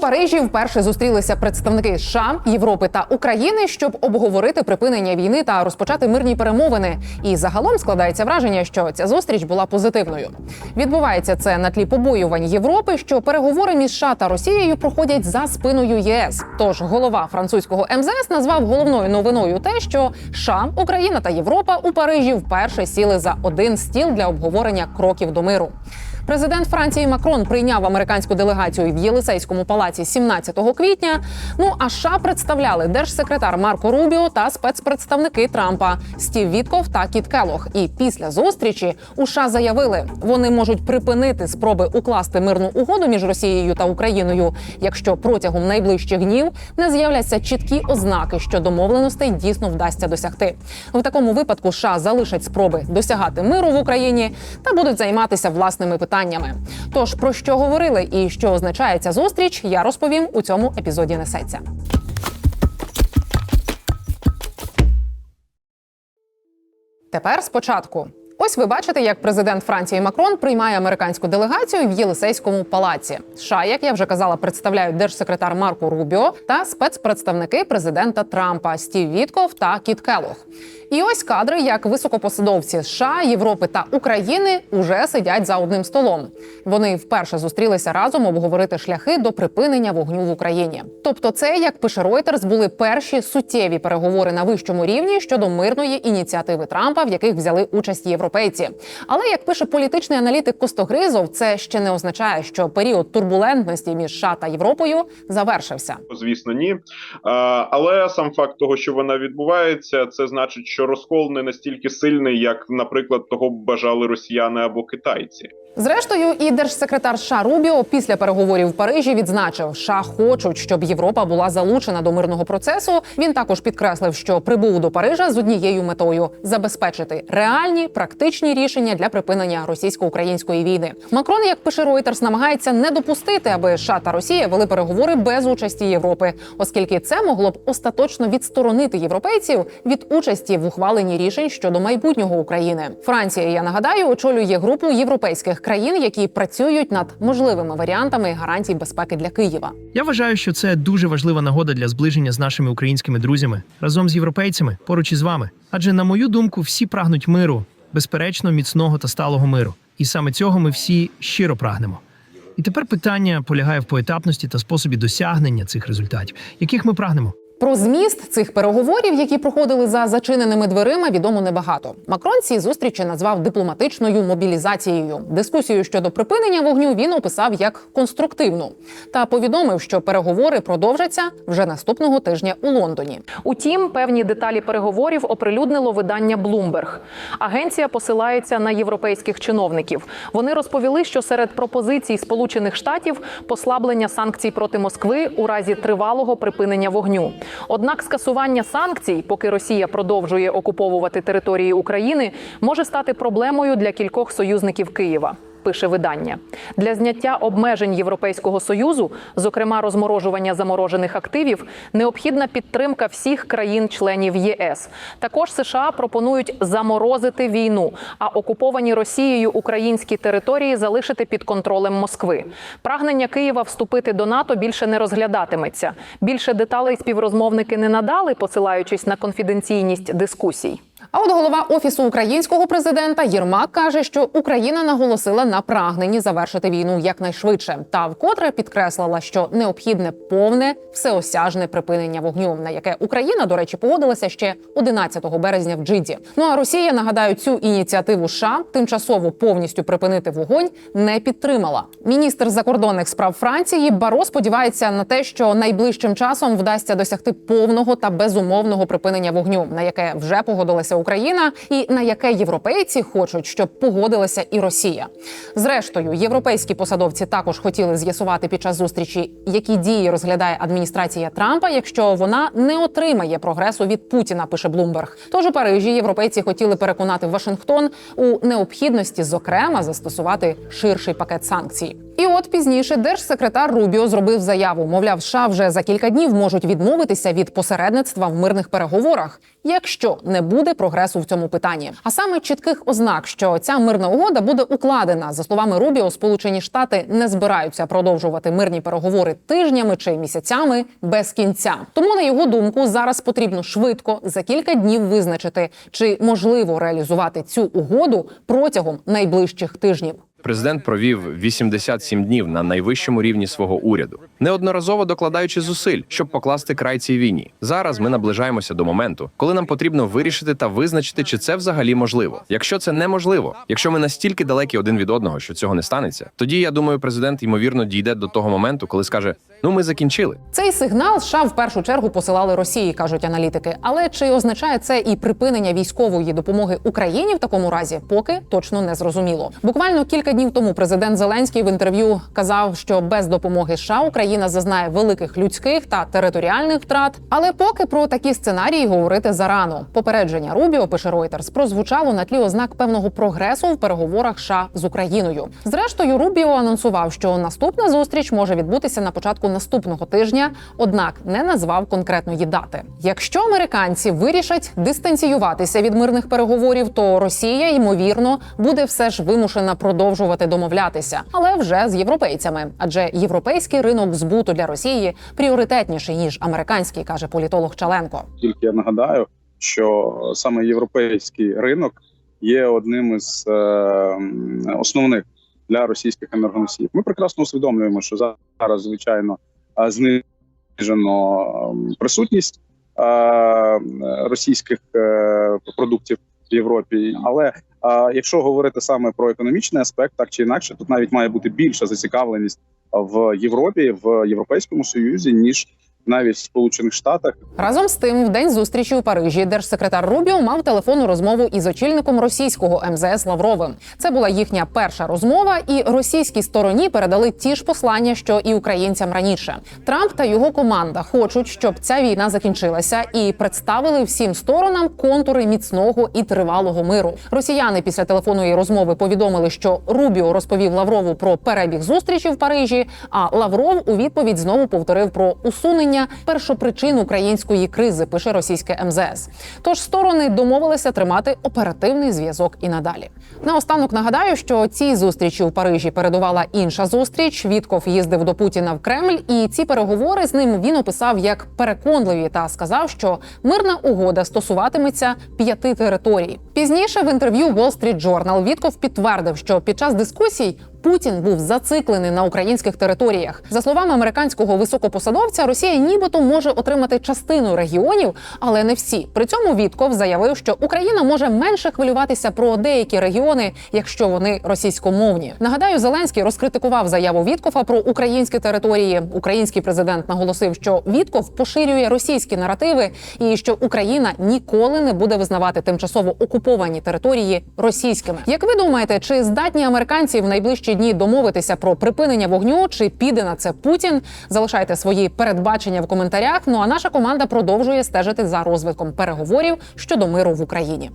Парижі вперше зустрілися представники США, Європи та України, щоб обговорити припинення війни та розпочати мирні перемовини. І загалом складається враження, що ця зустріч була позитивною. Відбувається це на тлі побоювань Європи, що переговори між США та Росією проходять за спиною ЄС. Тож голова французького МЗС назвав головною новиною те, що США, Україна та Європа у Парижі вперше сіли за один стіл для обговорення кроків до миру. Президент Франції Макрон прийняв американську делегацію в Єлисейському палаці 17 квітня. Ну а США представляли держсекретар Марко Рубіо та спецпредставники Трампа Стів Вітков та Кіт Келох. І після зустрічі у США заявили, вони можуть припинити спроби укласти мирну угоду між Росією та Україною, якщо протягом найближчих днів не з'являться чіткі ознаки, що домовленостей дійсно вдасться досягти. В такому випадку США залишать спроби досягати миру в Україні та будуть займатися власними питаннями. Тож про що говорили і що означає ця зустріч, я розповім у цьому епізоді несеться. Тепер спочатку. Ось ви бачите, як президент Франції Макрон приймає американську делегацію в Єлисейському палаці. США, як я вже казала, представляють держсекретар Марко Рубіо та спецпредставники президента Трампа Стів Вітков та Кіт Келох. І ось кадри, як високопосадовці США, Європи та України уже сидять за одним столом. Вони вперше зустрілися разом обговорити шляхи до припинення вогню в Україні. Тобто, це як пише Reuters, були перші суттєві переговори на вищому рівні щодо мирної ініціативи Трампа, в яких взяли участь європейці. Але як пише політичний аналітик Костогризов, це ще не означає, що період турбулентності між США та Європою завершився. Звісно, ні. Але сам факт того, що вона відбувається, це значить, що розкол не настільки сильний, як, наприклад, того бажали росіяни або китайці. Зрештою, і держсекретар США Рубіо після переговорів в Парижі відзначив, США хочуть, щоб Європа була залучена до мирного процесу. Він також підкреслив, що прибув до Парижа з однією метою забезпечити реальні практичні рішення для припинення російсько-української війни. Макрон, як пише Reuters, намагається не допустити, аби США та Росія вели переговори без участі Європи, оскільки це могло б остаточно відсторонити європейців від участі в ухваленні рішень щодо майбутнього України. Франція, я нагадаю, очолює групу європейських країн, які працюють над можливими варіантами гарантій безпеки для Києва. Я вважаю, що це дуже важлива нагода для зближення з нашими українськими друзями разом з європейцями поруч із вами. Адже, на мою думку, всі прагнуть миру, безперечно, міцного та сталого миру. І саме цього ми всі щиро прагнемо. І тепер питання полягає в поетапності та способі досягнення цих результатів, яких ми прагнемо. Про зміст цих переговорів, які проходили за зачиненими дверима, відомо небагато. Макрон ці зустрічі назвав дипломатичною мобілізацією. Дискусію щодо припинення вогню він описав як конструктивну та повідомив, що переговори продовжаться вже наступного тижня у Лондоні. Утім, певні деталі переговорів оприлюднило видання Bloomberg. Агенція посилається на європейських чиновників. Вони розповіли, що серед пропозицій Сполучених Штатів послаблення санкцій проти Москви у разі тривалого припинення вогню. Однак скасування санкцій, поки Росія продовжує окуповувати території України, може стати проблемою для кількох союзників Києва. Пише видання для зняття обмежень Європейського союзу, зокрема розморожування заморожених активів, необхідна підтримка всіх країн-членів ЄС. Також США пропонують заморозити війну, а окуповані Росією українські території залишити під контролем Москви. Прагнення Києва вступити до НАТО більше не розглядатиметься. Більше деталей співрозмовники не надали, посилаючись на конфіденційність дискусій. А от голова офісу українського президента Єрмак каже, що Україна наголосила на прагненні завершити війну якнайшвидше, та вкотре підкреслила, що необхідне повне всеосяжне припинення вогню, на яке Україна, до речі, погодилася ще 11 березня в Джиді. Ну а Росія нагадаю, цю ініціативу США тимчасово повністю припинити вогонь не підтримала. Міністр закордонних справ Франції Баро сподівається на те, що найближчим часом вдасться досягти повного та безумовного припинення вогню, на яке вже погодилася Україна, і на яке європейці хочуть, щоб погодилася і Росія. Зрештою, європейські посадовці також хотіли з'ясувати під час зустрічі, які дії розглядає адміністрація Трампа, якщо вона не отримає прогресу від Путіна. Пише Блумберг. Тож у Парижі європейці хотіли переконати Вашингтон у необхідності, зокрема, застосувати ширший пакет санкцій. І от пізніше держсекретар Рубіо зробив заяву. Мовляв, США вже за кілька днів можуть відмовитися від посередництва в мирних переговорах, якщо не буде прогресу в цьому питанні. А саме чітких ознак, що ця мирна угода буде укладена. За словами Рубіо, Сполучені Штати не збираються продовжувати мирні переговори тижнями чи місяцями без кінця. Тому, на його думку, зараз потрібно швидко за кілька днів визначити, чи можливо реалізувати цю угоду протягом найближчих тижнів. Президент провів 87 днів на найвищому рівні свого уряду, неодноразово докладаючи зусиль, щоб покласти край цій війні. Зараз ми наближаємося до моменту, коли нам потрібно вирішити та визначити, чи це взагалі можливо. Якщо це неможливо, якщо ми настільки далекі один від одного, що цього не станеться, тоді я думаю, президент ймовірно дійде до того моменту, коли скаже: ну ми закінчили. Цей сигнал США в першу чергу посилали Росії, кажуть аналітики. Але чи означає це і припинення військової допомоги Україні в такому разі, поки точно не зрозуміло. Буквально кілька днів тому президент Зеленський в інтерв'ю казав, що без допомоги США Україна зазнає великих людських та територіальних втрат. Але поки про такі сценарії говорити зарано. Попередження Рубіо пише Reuters, прозвучало на тлі ознак певного прогресу в переговорах США з Україною. Зрештою, Рубіо анонсував, що наступна зустріч може відбутися на початку наступного тижня, однак не назвав конкретної дати. Якщо американці вирішать дистанціюватися від мирних переговорів, то Росія ймовірно буде все ж вимушена продовжувати домовлятися, але вже з європейцями, адже європейський ринок збуту для Росії пріоритетніший ніж американський, каже політолог Чаленко. Тільки я нагадаю, що саме європейський ринок є одним із е, основних для російських енергоносіїв. Ми прекрасно усвідомлюємо, що зараз, звичайно, е, знижено присутність е, російських продуктів в Європі, але якщо говорити саме про економічний аспект, так чи інакше, тут навіть має бути більша зацікавленість в Європі, в Європейському Союзі, ніж навіть в Сполучених Штатах. Разом з тим, в день зустрічі у Парижі держсекретар Рубіо мав телефонну розмову із очільником російського МЗС Лавровим. Це була їхня перша розмова, і російській стороні передали ті ж послання, що і українцям раніше. Трамп та його команда хочуть, щоб ця війна закінчилася, і представили всім сторонам контури міцного і тривалого миру. Росіяни після телефонної розмови повідомили, що Рубіо розповів Лаврову про перебіг зустрічі в Парижі. А Лавров у відповідь знову повторив про усунення першопричин української кризи. Пише російське МЗС. Тож сторони домовилися тримати оперативний зв'язок і надалі. Наостанок нагадаю, що цій зустрічі у Парижі передувала інша зустріч. Вітков їздив до Путіна в Кремль, і ці переговори з ним він описав як переконливі та сказав, що мирна угода стосуватиметься п'яти територій. Пізніше в інтерв'ю Wall Street Journal Вітков підтвердив, що під час дискусій Путін був зациклений на українських територіях. За словами американського високопосадовця, Росія нібито може отримати частину регіонів, але не всі. При цьому Вітков заявив, що Україна може менше хвилюватися про деякі регіони, якщо вони російськомовні. Нагадаю, Зеленський розкритикував заяву Віткова про українські території. Український президент наголосив, що Вітков поширює російські наративи і що Україна ніколи не буде визнавати тимчасово окуповані території російськими. Як ви думаєте, чи здатні американці в найближчі дні домовитися про припинення вогню, чи піде на це Путін? Залишайте свої передбачення в коментарях. Ну а наша команда продовжує стежити за розвитком переговорів щодо миру в Україні.